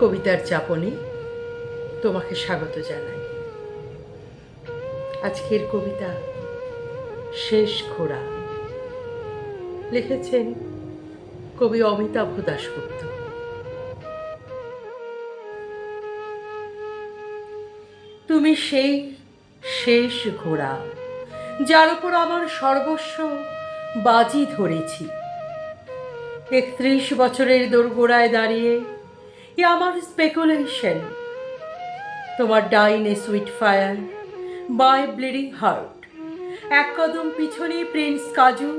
কবিতার চাপনে তোমাকে স্বাগত জানাই। আজকের কবিতা শেষ ঘোড়া লিখেছেন কবি অমিতাভ দাশগুপ্ত। তুমি সেই শেষ ঘোড়া, যার উপর আমার সর্বস্ব বাজি ধরেছি। একত্রিশ বছরের দোরগোড়ায় দাঁড়িয়ে এ আমার স্পেকুলেশন তোমার ডাইনে sweet fire by bleeding heart এক কদম পিছনে প্রিন্স কাজু,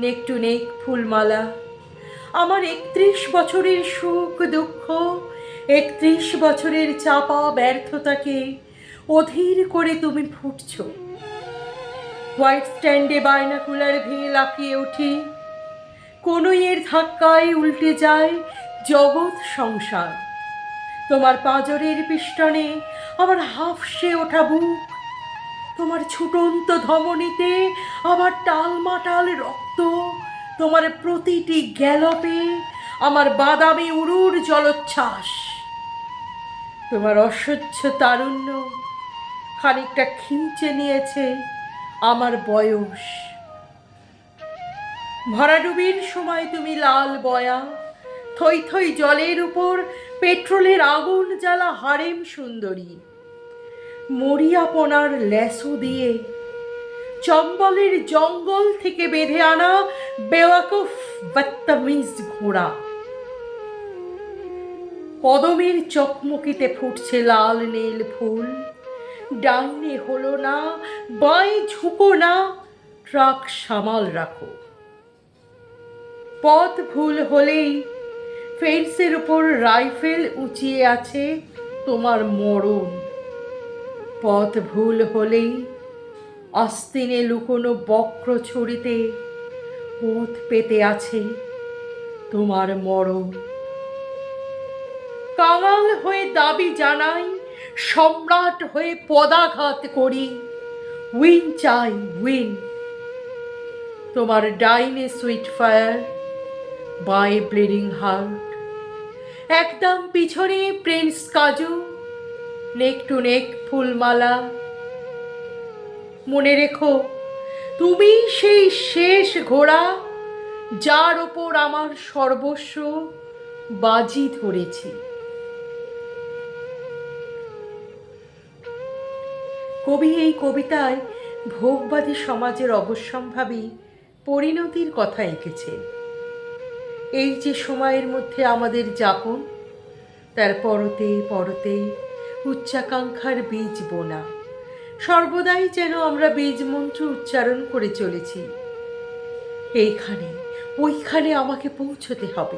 নেক টু নেক ফুলমালা। আমার একত্রিশ বছরের সুখ দুঃখ, একত্রিশ বছরের চাপা ব্যর্থতাকে অধীর করে তুমি ফুটছ। হোয়াইট স্ট্যান্ডে বায়নাকুলার ভেঙে লাফিয়ে উঠি। এর ধাক্কায় উল্টে যায় জগৎ সংসার। তোমার পাঁজরের পিষ্টনে আমার হাফসে ওঠা বুক। তোমার ছুটন্ত ধমনীতে আমার টালমাটাল রক্ত। তোমার প্রতিটি গ্যালপে আমার বাদামি উড়ুর জলোচ্ছ্বাস। তোমার অসহ্য তারুণ্য খানিকটা খিঞ্চে নিয়েছে আমার বয়স। ভরাডুবির সময় তুমি লাল বয়া থই থই জলের উপর পেট্রোলের আগুন জ্বালা হারেম সুন্দরী। মরিয়াপনার ল্যাসো দিয়ে চম্বলের জঙ্গল থেকে বেঁধে আনা বেওয়াকুফ বত্তমিজ ঘোড়া। কদমের চকমকিতে ফুটছে লাল নীল ফুল। ডাইনে হলো না, বাঁয়ে ঝুঁকো না, ট্রাক সামাল রাখো। পথ ভুল হলেই ফেন্সের উপর রাইফেল উঁচিয়ে আছে তোমার মরণ। পথ ভুল হলেই আস্তিনে লুকোনো বক্র ছড়িতে ওত পেতে আছে তোমার মরণ। কাঙাল হয়ে দাবি জানাই, সম্রাট হয়ে পদাঘাত করি, উইন চাই, উইন। তোমার ডাইনে sweet fire by bleeding heart একদম পিছনে প্রিন্স কাজু, নেক টু নেক ফুলমালা। মনে রেখো, তুমি সেই শেষ ঘোড়া যার ওপর আমার সর্বস্ব বাজি ধরেছি। কবি এই কবিতায় ভোগবাদী সমাজের অবশ্যম্ভাবী পরিণতির কথা এঁকেছেন। এই যে সময়ের মধ্যে আমাদের যাপন, তার পরতে পরতে উচ্চাকাঙ্ক্ষার বীজ বোনা। সর্বদাই যেন আমরা বীজ মন্ত্র উচ্চারণ করে চলেছি। এইখানে, ওইখানে আমাকে পৌঁছতে হবে।